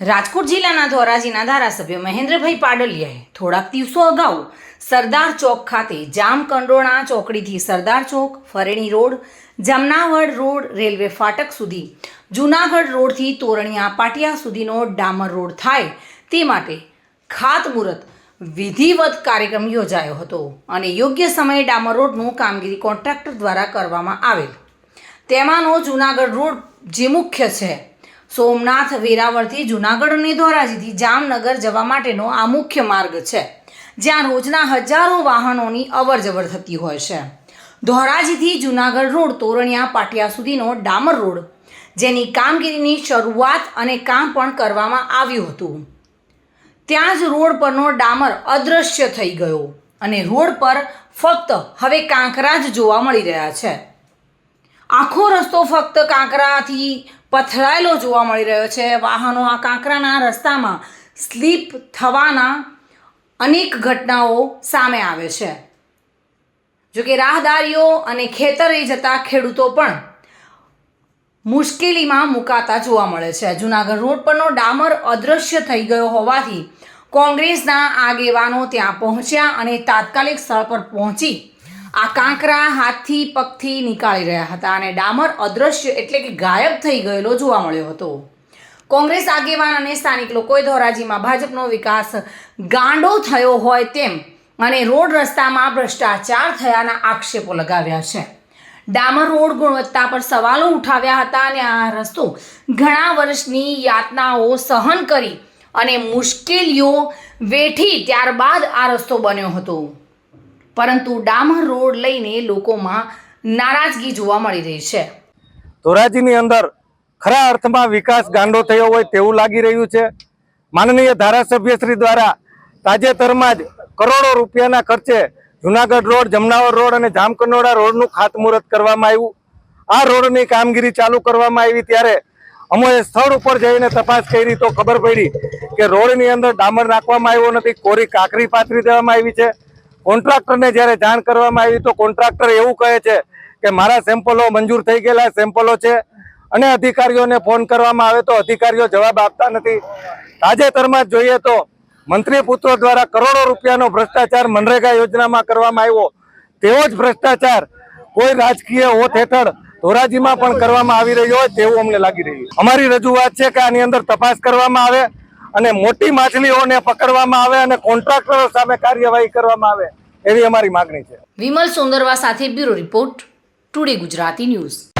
રાજકોટ જિલ્લાના ધોરાજીના ધારાસભ્ય મહેન્દ્રભાઈ પાડલિયાએ થોડાક દિવસો અગાઉ સરદાર ચોક ખાતે જામકંડોળા ચોકડીથી સરદાર ચોક, Fareni road, Jamnavad road, railway ફાટક સુધી, જૂનાગઢ રોડથી તોરણિયા પાટિયા સુધીનો ડામર રોડ થાય તે માટે ખાતમુહૂર્ત, વિધિવત કાર્યક્રમ યોજાયો હતો અને યોગ્ય સમયે ડામર રોડનું કામગીરી કોન્ટ્રાક્ટર દ્વારા કરવામાં આવેલ. તેમાંનો જૂનાગઢ રોડ જે મુખ્ય છે સોમનાથ વેરાવળથી જૂનાગઢ અને ધોરાજીથી જામનગર જવા માટેનો આ મુખ્ય માર્ગ છે, જ્યાં રોજના હજારો વાહનોની અવર જવર થતી હોય છે. ધોરાજીથી જૂનાગઢ રોડ તોરણિયા પાટિયા સુધીનો ડામર રોડ, જેની કામગીરીની શરૂઆત અને કામ પણ કરવામાં આવ્યું હતું. ત્યાં જ રોડ પરનો ડામર અદૃશ્ય થઈ ગયો અને રોડ પર ફક્ત હવે કાંકરા જ જોવા મળી રહ્યા છે. આખો રસ્તો ફક્ત કાંકરાથી પથરાયેલો જોવા મળી રહ્યો છે. વાહનો આ કાંકરાના રસ્તામાં સ્લીપ થવાના અનેક ઘટનાઓ સામે આવે છે. જોકે રાહદારીઓ અને ખેતરે જતા ખેડૂતો પણ મુશ્કેલીમાં મુકાતા જોવા મળે છે. જુનાગઢ રોડ પરનો ડામર અદૃશ્ય થઈ ગયો હોવાથી કોંગ્રેસના આગેવાનો ત્યાં પહોંચ્યા અને તાત્કાલિક સ્થળ પર પહોંચી આ કાંકરા હાથથી પગથી નીકાળી રહ્યા હતા અને ડામર અદ્રશ્ય એટલે કે ગાયબ થઈ ગયેલો જોવા મળ્યો હતો. કોંગ્રેસ આગેવાન અને સ્થાનિક લોકોએ ધોરાજીમાં ભાજપનો વિકાસ ગાંડો થયો હોય તેમ અને રોડ રસ્તામાં ભ્રષ્ટાચાર થયાના આક્ષેપો લગાવ્યા છે. ડામર રોડ ગુણવત્તા પર સવાલો ઉઠાવ્યા હતા અને આ રસ્તો ઘણા વર્ષની યાતનાઓ સહન કરી અને મુશ્કેલીઓ વેઠી ત્યારબાદ આ રસ્તો બન્યો હતો. પરંતુ ડામર રોડ લઈને લોકોમાં નારાજગી જોવા મળી રહી છે. ધોરાજીની અંદર ખરા અર્થમાં વિકાસ ગાંડો થયો હોય તેવું લાગી રહ્યું છે. માનનીય ધારાસભ્યશ્રી દ્વારા તાજેતરમાં જ કરોડો રૂપિયાના ખર્ચે જુનાગઢ રોડ, જમનાવર રોડ અને જામકંડોળા રોડનું ખાતમુહૂર્ત કરવામાં આવ્યું. આ રોડની કામગીરી ચાલુ કરવામાં આવી ત્યારે અમે સ્થળ ઉપર જઈને તપાસ કરી તો ખબર પડી કે રોડની અંદર ડામર નાખવામાં આવ્યો નથી, કોરી કાકરી પાથરી દેવામાં આવી છે. કોન્ટ્રાક્ટરને જ્યારે જાણ કરવામાં આવી તો કોન્ટ્રાક્ટર એવું કહે છે કે મારા સેમ્પલો મંજૂર થઈ ગયેલા સેમ્પલો છે અને અધિકારીઓને ફોન કરવામાં આવે તો અધિકારીઓ જવાબ આપતા નથી. તાજેતરમાં જોઈએ તો મંત્રી પુત્રો દ્વારા કરોડો રૂપિયાનો ભ્રષ્ટાચાર મનરેગા યોજનામાં કરવામાં આવ્યો. તેવો જ ભ્રષ્ટાચાર કોઈ રાજકીય હોત હેઠળ ધોરાજીમાં પણ કરવામાં આવી રહ્યો હોય તેવું અમને લાગી રહ્યું અમારી રજૂઆત છે કે આની અંદર તપાસ કરવામાં આવે. અને મોટી માછલીઓને પકડવામાં આવે અને કોન્ટ્રાક્ટરો સામે કાર્યવાહી કરવામાં આવે, એવી અમારી માગણી છે. વિમલ સુંદરવા સાથે bureau report, today Gujarati news.